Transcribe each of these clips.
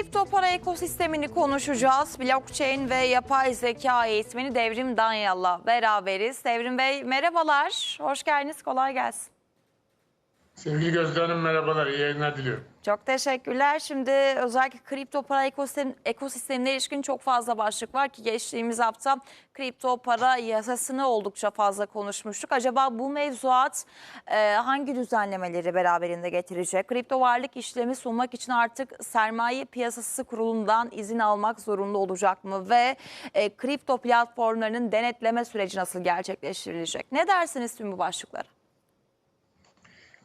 kripto para ekosistemini konuşacağız. Blockchain ve yapay zeka eğitmeni Devrim Danyal'la beraberiz. Devrim Bey merhabalar, hoş geldiniz, kolay gelsin. Sevgili Gözde Hanım merhabalar, iyi yayınlar diliyorum. Çok teşekkürler. Şimdi özellikle kripto para ekosistem, ekosistemine ilişkin çok fazla başlık var ki geçtiğimiz hafta kripto para yasasını oldukça fazla konuşmuştuk. Acaba bu mevzuat e, hangi düzenlemeleri beraberinde getirecek? Kripto varlık işlemi sunmak için artık sermaye piyasası kurulundan izin almak zorunda olacak mı? Ve e, kripto platformlarının denetleme süreci nasıl gerçekleştirilecek? Ne dersiniz tüm bu başlıklara?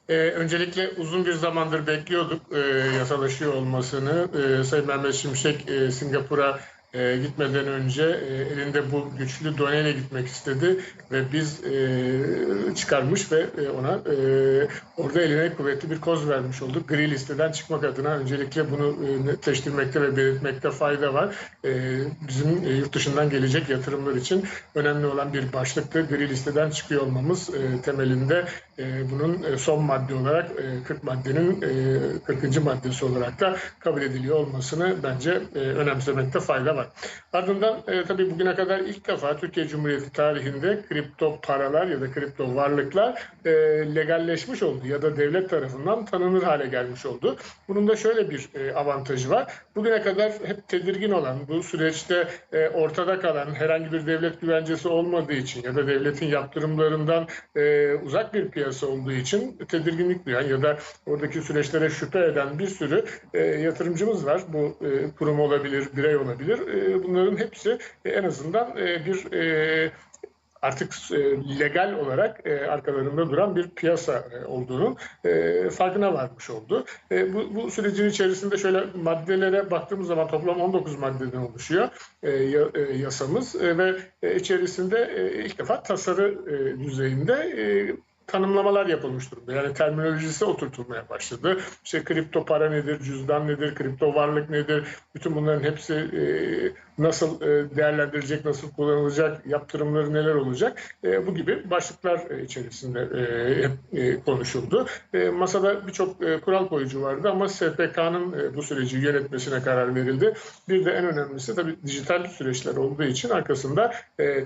Ee, öncelikle uzun bir zamandır bekliyorduk e, yasalaşıyor olmasını. E, Sayın Mehmet Şimşek e, Singapur'a e, gitmeden önce e, elinde bu güçlü doneyle gitmek istedi ve biz e, çıkarmış ve e, ona e, orada eline kuvvetli bir koz vermiş olduk. Gri listeden çıkmak adına öncelikle bunu e, netleştirmekte ve belirtmekte fayda var. E, bizim e, yurt dışından gelecek yatırımlar için önemli olan bir başlıktı. Gri listeden çıkıyor olmamız temelinde bunun son madde olarak e, 40 maddenin e, 40. maddesi olarak da kabul ediliyor olmasını bence önemsemekte fayda var. Ardından tabii bugüne kadar ilk defa Türkiye Cumhuriyeti tarihinde kripto paralar ya da kripto varlıklar legalleşmiş oldu ya da devlet tarafından tanınır hale gelmiş oldu. Bunun da şöyle bir e, avantajı var. Bugüne kadar hep tedirgin olan, bu süreçte e, ortada kalan herhangi bir devlet güvencesi olmadığı için ya da devletin yaptırımlarından e, uzak bir piyasa olduğu için tedirginlik duyan ya da oradaki süreçlere şüphe eden bir sürü yatırımcımız var. Bu kurum olabilir, birey olabilir. Bunların hepsi en azından bir artık e, legal olarak e, arkalarında duran bir piyasa e, olduğunun e, farkına varmış oldu. Bu, bu sürecin içerisinde şöyle maddelere baktığımız zaman toplam 19 maddeden oluşuyor ya- yasamız ve içerisinde ilk defa tasarı düzeyinde tanımlamalar yapılmış durumda. Yani terminolojisi oturtulmaya başladı. İşte kripto para nedir, cüzdan nedir, kripto varlık nedir? Bütün bunların hepsi e, nasıl e, değerlendirilecek, nasıl kullanılacak, yaptırımları neler olacak? E, bu gibi başlıklar e, içerisinde hep konuşuldu. Masada birçok kural koyucu vardı ama SPK'nın bu süreci yönetmesine karar verildi. Bir de en önemlisi tabii dijital süreçler olduğu için arkasında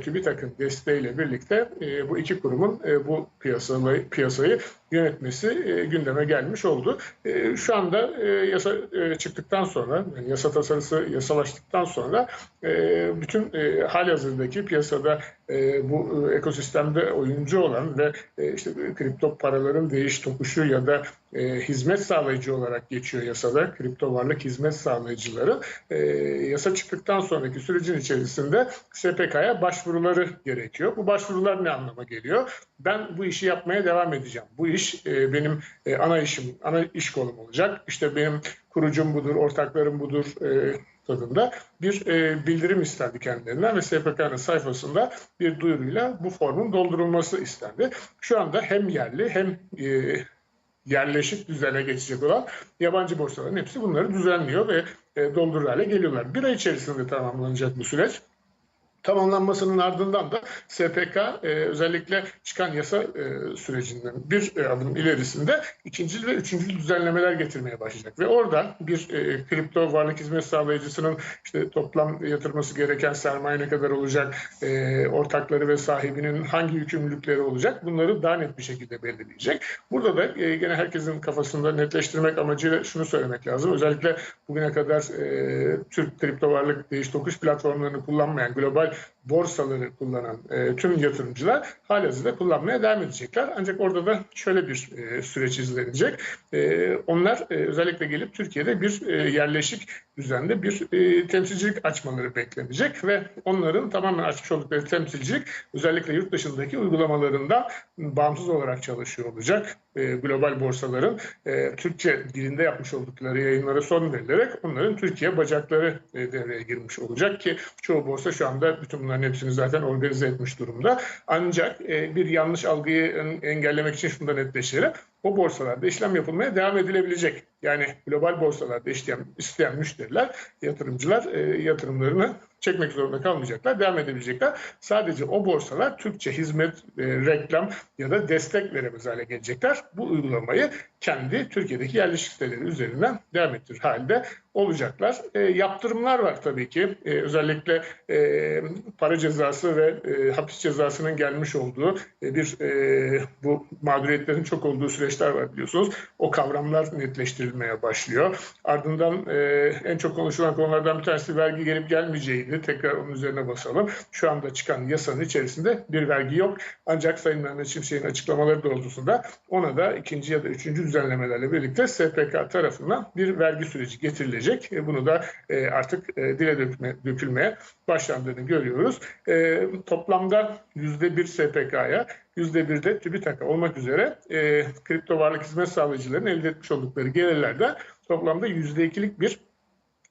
TÜBİTAK'ın desteğiyle birlikte bu iki kurumun bu piyasayı, piyasayı yönetmesi e, gündeme gelmiş oldu. E, şu anda e, yasa e, çıktıktan sonra, yani yasa tasarısı yasalaştıktan sonra e, bütün e, halihazırdaki piyasada e, bu e, ekosistemde oyuncu olan ve e, işte kripto paraların değiş tokuşu ya da e, hizmet sağlayıcı olarak geçiyor yasada. Kripto varlık hizmet sağlayıcıları e, yasa çıktıktan sonraki sürecin içerisinde SPK'ya başvuruları gerekiyor. Bu başvurular ne anlama geliyor? Ben bu işi yapmaya devam edeceğim. Bu iş e, benim e, ana işim, ana iş kolum olacak. İşte benim kurucum budur, ortaklarım budur e, tadında bir e, bildirim istendi kendilerinden ve SPK'nın sayfasında bir duyuruyla bu formun doldurulması istendi. Şu anda hem yerli hem e, yerleşik düzene geçecek olan yabancı borsaların hepsi bunları düzenliyor ve e, doldurur hale geliyorlar. Bir ay içerisinde tamamlanacak bu süreç. Tamamlanmasının ardından da SPK e, özellikle çıkan yasa e, sürecinden bir e, adım ilerisinde ikinci ve üçüncü düzenlemeler getirmeye başlayacak. Ve orada bir e, kripto varlık hizmet sağlayıcısının işte toplam yatırması gereken sermaye ne kadar olacak, e, ortakları ve sahibinin hangi yükümlülükleri olacak bunları daha net bir şekilde belirleyecek. Burada da e, gene herkesin kafasında netleştirmek amacıyla şunu söylemek lazım. Özellikle bugüne kadar e, Türk kripto varlık değiş tokuş platformlarını kullanmayan global much. Borsaları kullanan e, tüm yatırımcılar halihazırda kullanmaya devam edecekler. Ancak orada da şöyle bir e, süreç izlenecek. E, onlar e, özellikle gelip Türkiye'de bir e, yerleşik düzende bir e, temsilcilik açmaları beklenecek ve onların tamamen açmış oldukları temsilcilik özellikle yurt dışındaki uygulamalarından bağımsız olarak çalışıyor olacak. E, global borsaların e, Türkçe dilinde yapmış oldukları yayınlara son verilerek onların Türkiye bacakları e, devreye girmiş olacak ki çoğu borsa şu anda bütün bunların hepsini zaten organize etmiş durumda. Ancak e, bir yanlış algıyı en- engellemek için şunu da netleştirelim. O borsalarda işlem yapılmaya devam edilebilecek. Yani global borsalarda işleyen, isteyen müşteriler, yatırımcılar e, yatırımlarını çekmek zorunda kalmayacaklar, devam edebilecekler. Sadece o borsalar Türkçe hizmet, e, reklam ya da destek veremez hale gelecekler. Bu uygulamayı kendi Türkiye'deki yerleşik siteleri üzerinden devam ettirir halde olacaklar. E, yaptırımlar var tabii ki. E, özellikle e, para cezası ve e, hapis cezasının gelmiş olduğu e, bir e, bu mağduriyetlerin çok olduğu süreçler var biliyorsunuz. O kavramlar netleştirilmeye başlıyor. Ardından e, en çok konuşulan konulardan bir tanesi vergi gelip gelmeyeceğiydi. Tekrar onun üzerine basalım. Şu anda çıkan yasanın içerisinde bir vergi yok. Ancak Sayın Mehmet Şimşek'in açıklamaları doğrultusunda ona da ikinci ya da üçüncü düzenlemelerle birlikte SPK tarafından bir vergi süreci getirilecek. E, Bunu da e, artık e, dile dökme, dökülmeye başlandığını görüyoruz. E, toplamda %1 SPK'ya, %1 de TÜBİTAK'a olmak üzere e, kripto varlık hizmet sağlayıcıların elde etmiş oldukları gelirlerden toplamda %2'lik bir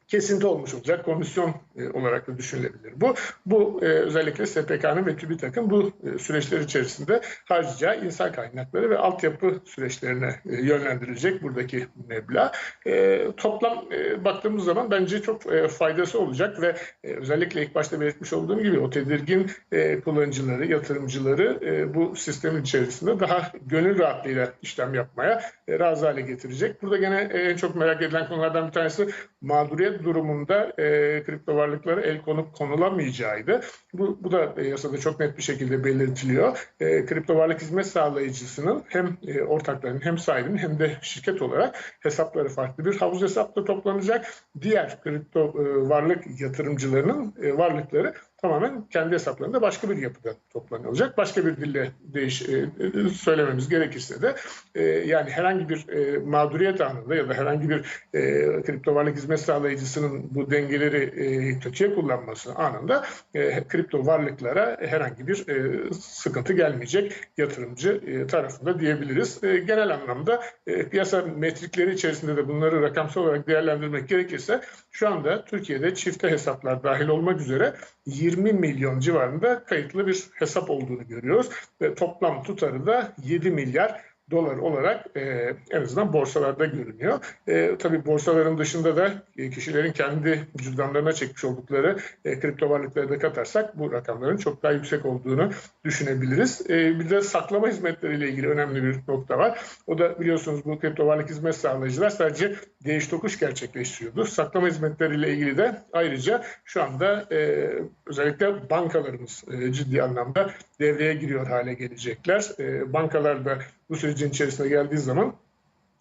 kesinti olmuş olacak. Komisyon olarak da düşünülebilir bu. Bu e, özellikle SPK'nın ve TÜBİTAK'ın bu e, süreçler içerisinde harcayacağı insan kaynakları ve altyapı süreçlerine e, yönlendirilecek buradaki meblağ. E, toplam e, baktığımız zaman bence çok e, faydası olacak ve e, özellikle ilk başta belirtmiş olduğum gibi o tedirgin e, kullanıcıları, yatırımcıları e, bu sistemin içerisinde daha gönül rahatlığıyla işlem yapmaya e, razı hale getirecek. Burada gene e, en çok merak edilen konulardan bir tanesi mağduriyet durumunda e, kripto varlıklara el konup konulamayacağıydı. Bu, bu da e, yasada çok net bir şekilde belirtiliyor. E, kripto varlık hizmet sağlayıcısının hem e, ortaklarının hem sahibinin hem de şirket olarak hesapları farklı bir havuz hesapta toplanacak. Diğer kripto e, varlık yatırımcılarının e, varlıkları tamamen kendi hesaplarında başka bir yapıda toplanılacak. Başka bir dille değiş, e, e, söylememiz gerekirse de e, yani herhangi bir e, mağduriyet anında ya da herhangi bir e, kripto varlık hizmet sağlayıcısının bu dengeleri e, kötüye kullanması anında e, kripto varlıklara herhangi bir e, sıkıntı gelmeyecek yatırımcı e, tarafında diyebiliriz. E, genel anlamda e, piyasa metrikleri içerisinde de bunları rakamsal olarak değerlendirmek gerekirse şu anda Türkiye'de çifte hesaplar dahil olmak üzere 20 milyon civarında kayıtlı bir hesap olduğunu görüyoruz. Ve toplam tutarı da 7 milyar dolar olarak e, en azından borsalarda görünüyor. E, tabii borsaların dışında da e, kişilerin kendi cüzdanlarına çekmiş oldukları e, kripto varlıkları da katarsak bu rakamların çok daha yüksek olduğunu düşünebiliriz. E, bir de saklama hizmetleriyle ilgili önemli bir nokta var. O da biliyorsunuz bu kripto varlık hizmet sağlayıcılar sadece değiş tokuş gerçekleştiriyordu. Saklama hizmetleriyle ilgili de ayrıca şu anda e, özellikle bankalarımız e, ciddi anlamda devreye giriyor hale gelecekler. E, bankalar da bu sürecin içerisine geldiği zaman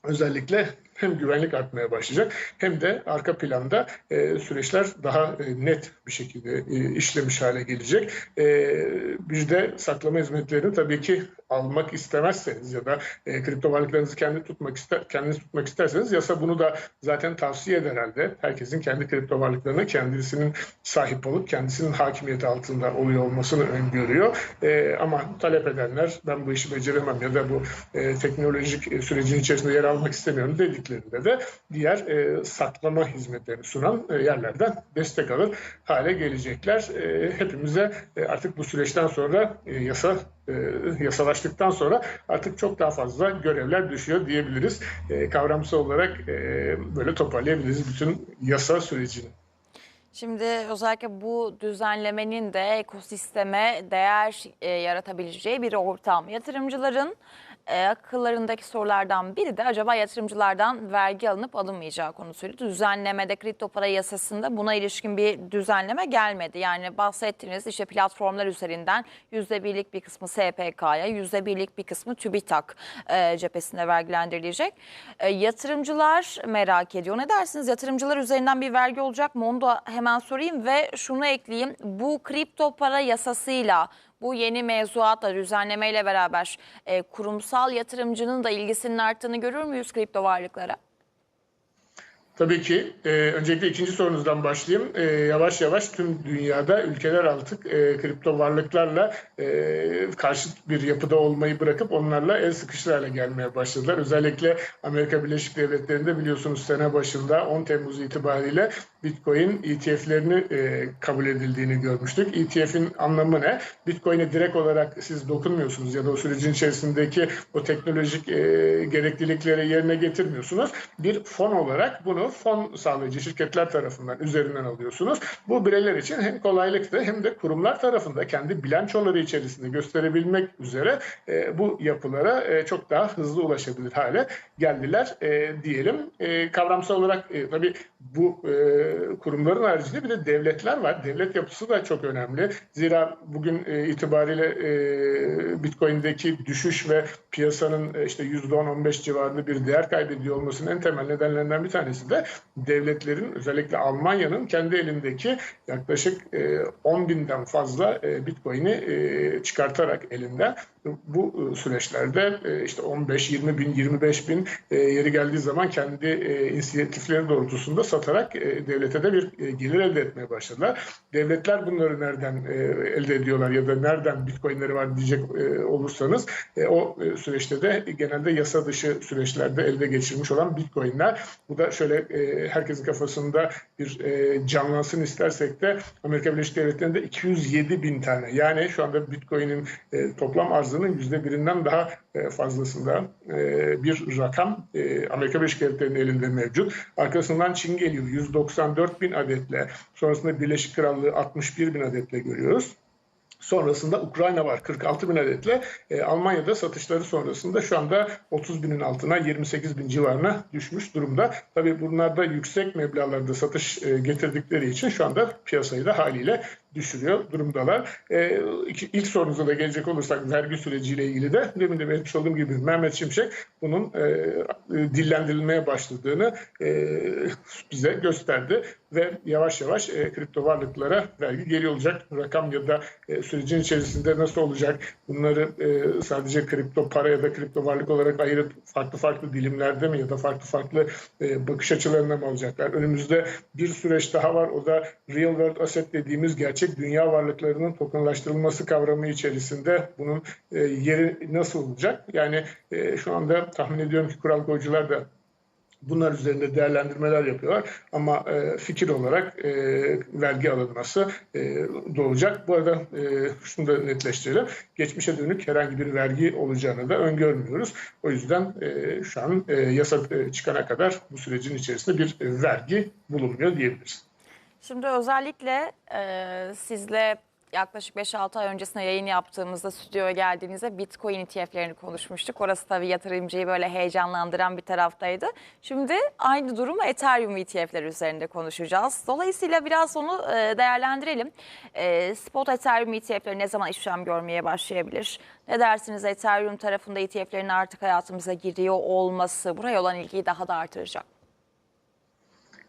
özellikle hem güvenlik artmaya başlayacak hem de arka planda e, süreçler daha e, net bir şekilde e, işlemiş hale gelecek. E, bir de saklama hizmetlerini tabii ki almak istemezseniz ya da e, kripto varlıklarınızı kendi tutmak ister, kendiniz tutmak isterseniz yasa bunu da zaten tavsiye eder herhalde. Herkesin kendi kripto varlıklarına kendisinin sahip olup kendisinin hakimiyeti altında oluyor olmasını öngörüyor. E, ama talep edenler ben bu işi beceremem ya da bu e, teknolojik e, sürecin içerisinde yer almak istemiyorum dediklerinde de diğer e, saklama hizmetlerini sunan e, yerlerden destek alır hale gelecekler. E, hepimize e, artık bu süreçten sonra e, yasa e, yasalaştıktan sonra artık çok daha fazla görevler düşüyor diyebiliriz. E, kavramsal olarak e, böyle toparlayabiliriz bütün yasa sürecini. Şimdi özellikle bu düzenlemenin de ekosisteme değer e, yaratabileceği bir ortam. Yatırımcıların e, akıllarındaki sorulardan biri de acaba yatırımcılardan vergi alınıp alınmayacağı konusuydu. Düzenlemede kripto para yasasında buna ilişkin bir düzenleme gelmedi. Yani bahsettiğiniz işte platformlar üzerinden %1'lik bir kısmı SPK'ya, %1'lik bir kısmı TÜBİTAK e, cephesinde vergilendirilecek. E, yatırımcılar merak ediyor. Ne dersiniz? Yatırımcılar üzerinden bir vergi olacak mı? Onu da hemen sorayım ve şunu ekleyeyim. Bu kripto para yasasıyla bu yeni mevzuatla, düzenlemeyle beraber e, kurumsal yatırımcının da ilgisinin arttığını görür müyüz kripto varlıklara? Tabii ki. E, öncelikle ikinci sorunuzdan başlayayım. E, yavaş yavaş tüm dünyada ülkeler artık e, kripto varlıklarla e, karşıt bir yapıda olmayı bırakıp onlarla el sıkışır hale gelmeye başladılar. Özellikle Amerika Birleşik Devletleri'nde biliyorsunuz sene başında 10 Temmuz itibariyle Bitcoin ETF'lerini e, kabul edildiğini görmüştük. ETF'in anlamı ne? Bitcoin'e direkt olarak siz dokunmuyorsunuz ya da o sürecin içerisindeki o teknolojik e, gereklilikleri yerine getirmiyorsunuz. Bir fon olarak bunu fon sağlayıcı şirketler tarafından üzerinden alıyorsunuz. Bu bireyler için hem kolaylıktı hem de kurumlar tarafında kendi bilançoları içerisinde gösterebilmek üzere e, bu yapılara e, çok daha hızlı ulaşabilir hale geldiler e, diyelim. E, kavramsal olarak e, tabii bu e, kurumların haricinde bir de devletler var. Devlet yapısı da çok önemli. Zira bugün e, itibariyle e, Bitcoin'deki düşüş ve piyasanın e, işte %10-15 civarında bir değer kaybediyor olmasının en temel nedenlerinden bir tanesi de devletlerin özellikle Almanya'nın kendi elindeki yaklaşık e, 10 binden fazla e, Bitcoin'i e, çıkartarak elinden bu e, süreçlerde e, işte 15, 20 bin, 25 bin e, yeri geldiği zaman kendi e, inisiyatifleri doğrultusunda satarak e, devlete de bir e, gelir elde etmeye başladılar. Devletler bunları nereden e, elde ediyorlar ya da nereden bitcoinleri var diyecek e, olursanız e, o e, süreçte de genelde yasa dışı süreçlerde elde geçirmiş olan bitcoinler. Bu da şöyle e, herkesin kafasında bir e, canlansın istersek de Amerika Birleşik Devletleri'nde 207 bin tane yani şu anda bitcoin'in e, toplam arzının yüzde birinden daha e, fazlasında e, bir rakam e, Amerika Birleşik Devletleri'nin elinde mevcut. Arkasından Çin geliyor 194 bin adetle. Sonrasında Birleşik Krallığı 61 bin adetle görüyoruz. Sonrasında Ukrayna var 46 bin adetle. E, Almanya'da satışları sonrasında şu anda 30 binin altına 28 bin civarına düşmüş durumda. Tabii bunlar da yüksek meblağlarda satış e, getirdikleri için şu anda piyasayı da haliyle düşürüyor durumdalar. E, ilk sorunuza da gelecek olursak vergi süreciyle ilgili de demin de belirtmiş olduğum gibi Mehmet Şimşek bunun e, dillendirilmeye başladığını e, bize gösterdi ve yavaş yavaş e, kripto varlıklara vergi geliyor olacak. Rakam ya da e, sürecin içerisinde nasıl olacak? Bunları e, sadece kripto para ya da kripto varlık olarak ayırıp farklı farklı dilimlerde mi ya da farklı farklı e, bakış açılarına mı alacaklar? Önümüzde bir süreç daha var. O da real world asset dediğimiz gerçek dünya varlıklarının tokenlaştırılması kavramı içerisinde bunun e, yeri nasıl olacak? Yani e, şu anda tahmin ediyorum ki kural koyucular da Bunlar üzerinde değerlendirmeler yapıyorlar ama e, fikir olarak e, vergi alınması e, doğacak. Bu arada e, şunu da netleştirelim. Geçmişe dönük herhangi bir vergi olacağını da öngörmüyoruz. O yüzden e, şu an e, yasa e, çıkana kadar bu sürecin içerisinde bir vergi bulunmuyor diyebiliriz. Şimdi özellikle e, sizle yaklaşık 5-6 ay öncesinde yayın yaptığımızda stüdyoya geldiğinizde Bitcoin ETF'lerini konuşmuştuk. Orası tabii yatırımcıyı böyle heyecanlandıran bir taraftaydı. Şimdi aynı durumu Ethereum ETF'leri üzerinde konuşacağız. Dolayısıyla biraz onu e, değerlendirelim. E, spot Ethereum ETF'leri ne zaman işlem görmeye başlayabilir? Ne dersiniz Ethereum tarafında ETF'lerin artık hayatımıza giriyor olması buraya olan ilgiyi daha da artıracak?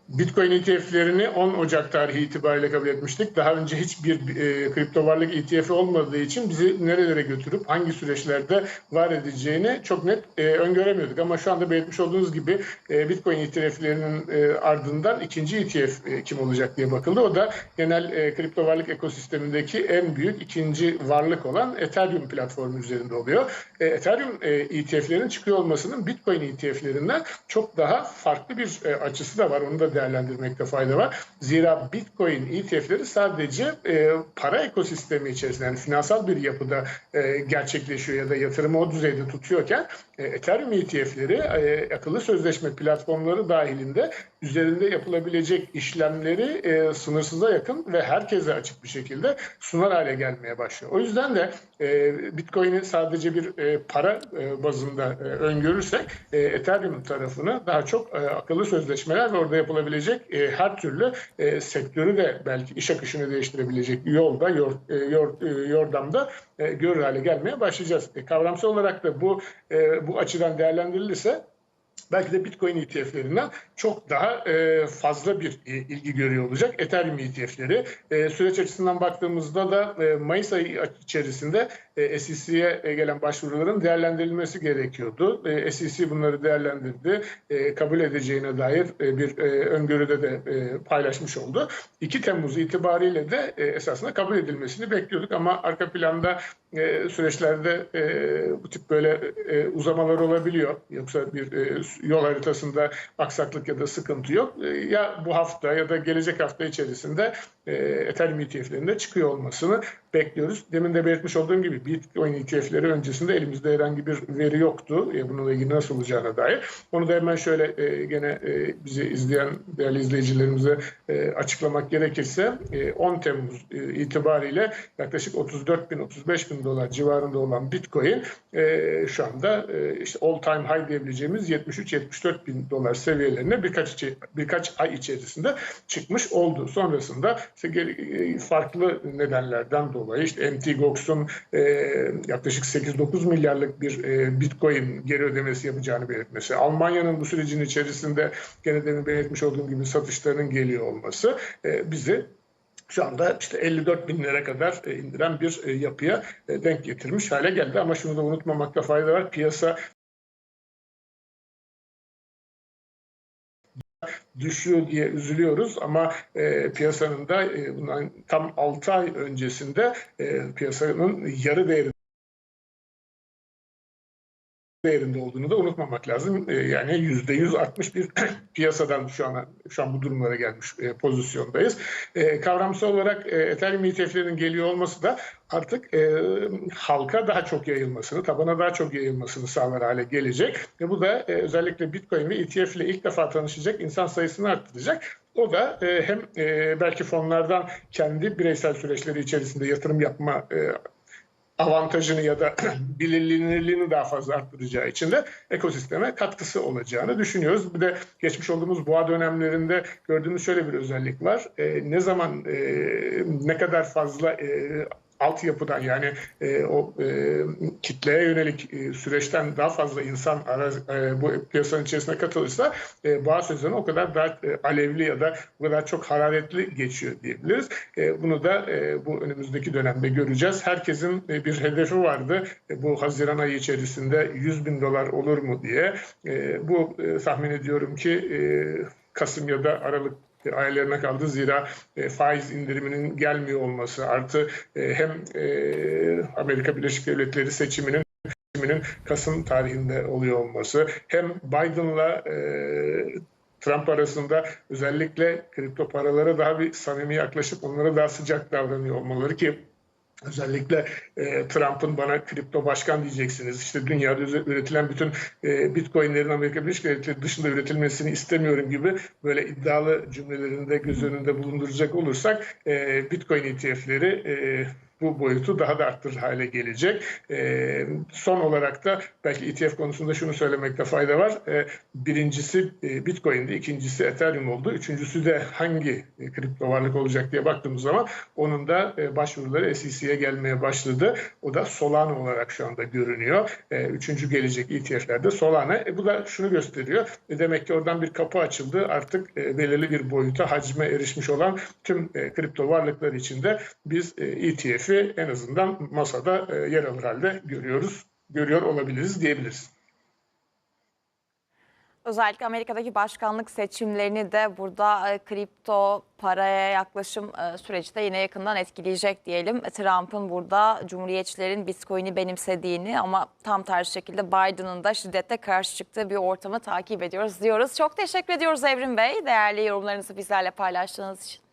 Bitcoin ETF'lerini 10 Ocak tarihi itibariyle kabul etmiştik. Daha önce hiçbir e, kripto varlık ETF'i olmadığı için bizi nerelere götürüp hangi süreçlerde var edeceğini çok net e, öngöremiyorduk. Ama şu anda belirtmiş olduğunuz gibi e, Bitcoin ETF'lerinin e, ardından ikinci ETF e, kim olacak diye bakıldı. O da genel e, kripto varlık ekosistemindeki en büyük ikinci varlık olan Ethereum platformu üzerinde oluyor. E, Ethereum e, ETF'lerin çıkıyor olmasının Bitcoin ETF'lerinden çok daha farklı bir e, açısı da var. Onu da değerlendirmekte fayda var. Zira Bitcoin ETF'leri sadece e, para ekosistemi içerisinde yani finansal bir yapıda e, gerçekleşiyor ya da yatırımı o düzeyde tutuyorken e, Ethereum ETF'leri e, akıllı sözleşme platformları dahilinde üzerinde yapılabilecek işlemleri e, sınırsıza yakın ve herkese açık bir şekilde sunar hale gelmeye başlıyor. O yüzden de e, Bitcoin'i sadece bir e, para e, bazında e, öngörürsek e, Ethereum tarafını daha çok e, akıllı sözleşmeler ve orada yapılabilecek e, her türlü e, sektörü de belki iş akışını değiştirebilecek yolda, yor, e, yor, e, yordamda e, görür hale gelmeye başlayacağız. E, kavramsal olarak da bu e, bu açıdan değerlendirilirse belki de Bitcoin ETF'lerinden çok daha e, fazla bir e, ilgi görüyor olacak Ethereum ETF'leri. E, süreç açısından baktığımızda da e, Mayıs ayı içerisinde e, SEC'ye e, gelen başvuruların değerlendirilmesi gerekiyordu. E, SEC bunları değerlendirdi. E, kabul edeceğine dair e, bir e, öngörüde de e, paylaşmış oldu. 2 Temmuz itibariyle de e, esasında kabul edilmesini bekliyorduk ama arka planda e, süreçlerde e, bu tip böyle e, uzamalar olabiliyor. Yoksa bir yol haritasında aksaklık ya da sıkıntı yok. Ya bu hafta ya da gelecek hafta içerisinde e, Ethereum ETF'lerinde çıkıyor olmasını bekliyoruz. Demin de belirtmiş olduğum gibi Bitcoin ETF'leri öncesinde elimizde herhangi bir veri yoktu. E, bununla ilgili nasıl olacağına dair. Onu da hemen şöyle e, gene e, bizi izleyen değerli izleyicilerimize e, açıklamak gerekirse e, 10 Temmuz e, itibariyle yaklaşık 34 bin 35 bin dolar civarında olan Bitcoin e, şu anda e, işte all time high diyebileceğimiz 73-74 bin dolar seviyelerine birkaç birkaç ay içerisinde çıkmış oldu. Sonrasında işte e, farklı nedenlerden dolayı işte Mt. Gox'un e, yaklaşık 8-9 milyarlık bir e, Bitcoin geri ödemesi yapacağını belirtmesi, Almanya'nın bu sürecin içerisinde gene demin belirtmiş olduğum gibi satışlarının geliyor olması e, bizi şu anda işte 54 bin lira kadar e, indiren bir e, yapıya e, denk getirmiş hale geldi. Ama şunu da unutmamakta fayda var. Piyasa düşüyor diye üzülüyoruz ama e, piyasanın da e, bundan tam 6 ay öncesinde e, piyasanın yarı değeri değerinde olduğunu da unutmamak lazım. E, yani yüzde yüz artmış bir piyasadan şu an şu an bu durumlara gelmiş e, pozisyondayız. E, kavramsal olarak e, Ethereum ETF'lerinin geliyor olması da artık e, halka daha çok yayılmasını, tabana daha çok yayılmasını sağlar hale gelecek. Ve bu da e, özellikle Bitcoin ve ETF ile ilk defa tanışacak insan sayısını arttıracak. O da e, hem e, belki fonlardan kendi bireysel süreçleri içerisinde yatırım yapma e, avantajını ya da bilinirliğini daha fazla arttıracağı için de ekosisteme katkısı olacağını düşünüyoruz. Bir de geçmiş olduğumuz boğa dönemlerinde gördüğümüz şöyle bir özellik var. E, ne zaman e, ne kadar fazla e, altyapıdan yani e, o e, kitleye yönelik e, süreçten daha fazla insan ara, e, bu piyasanın içerisine katılırsa e, boğa sezonu o kadar daha e, alevli ya da o kadar çok hararetli geçiyor diyebiliriz. E, bunu da e, bu önümüzdeki dönemde göreceğiz. Herkesin e, bir hedefi vardı. E, bu Haziran ayı içerisinde 100 bin dolar olur mu diye. E, bu e, tahmin ediyorum ki e, Kasım ya da Aralık aylarına kaldı. Zira e, faiz indiriminin gelmiyor olması artı e, hem e, Amerika Birleşik Devletleri seçiminin seçiminin Kasım tarihinde oluyor olması hem Biden'la e, Trump arasında özellikle kripto paralara daha bir samimi yaklaşıp onlara daha sıcak davranıyor olmaları ki Özellikle e, Trump'ın bana kripto başkan diyeceksiniz. İşte dünyada üretilen bütün e, bitcoinlerin Amerika Birleşik Devletleri dışında üretilmesini istemiyorum gibi böyle iddialı cümlelerinde göz önünde bulunduracak olursak e, bitcoin ETF'leri e, bu boyutu daha da arttırır hale gelecek. E, son olarak da belki ETF konusunda şunu söylemekte fayda var. E, birincisi e, Bitcoin'di, ikincisi Ethereum oldu. Üçüncüsü de hangi e, kripto varlık olacak diye baktığımız zaman onun da e, başvuruları SEC'ye gelmeye başladı. O da Solana olarak şu anda görünüyor. E, üçüncü gelecek ETF'lerde Solana. E, bu da şunu gösteriyor. E, demek ki oradan bir kapı açıldı. Artık e, belirli bir boyuta, hacme erişmiş olan tüm e, kripto varlıklar içinde biz e, ETF'i en azından masada e, yer alır halde görüyoruz. Görüyor olabiliriz diyebiliriz. Özellikle Amerika'daki başkanlık seçimlerini de burada e, kripto paraya yaklaşım e, süreci de yine yakından etkileyecek diyelim. Trump'ın burada Cumhuriyetçilerin Bitcoin'i benimsediğini ama tam tersi şekilde Biden'ın da şiddetle karşı çıktığı bir ortamı takip ediyoruz diyoruz. Çok teşekkür ediyoruz Evrim Bey. Değerli yorumlarınızı bizlerle paylaştığınız için.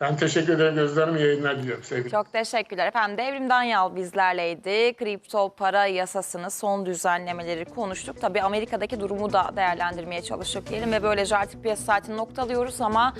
Ben teşekkür ederim. Gözlerim yayınlar diliyorum sevgili. Çok teşekkürler efendim. Devrim Danyal bizlerleydi. Kripto para yasasını son düzenlemeleri konuştuk. Tabii Amerika'daki durumu da değerlendirmeye çalıştık diyelim ve böylece artık piyasa saatini noktalıyoruz ama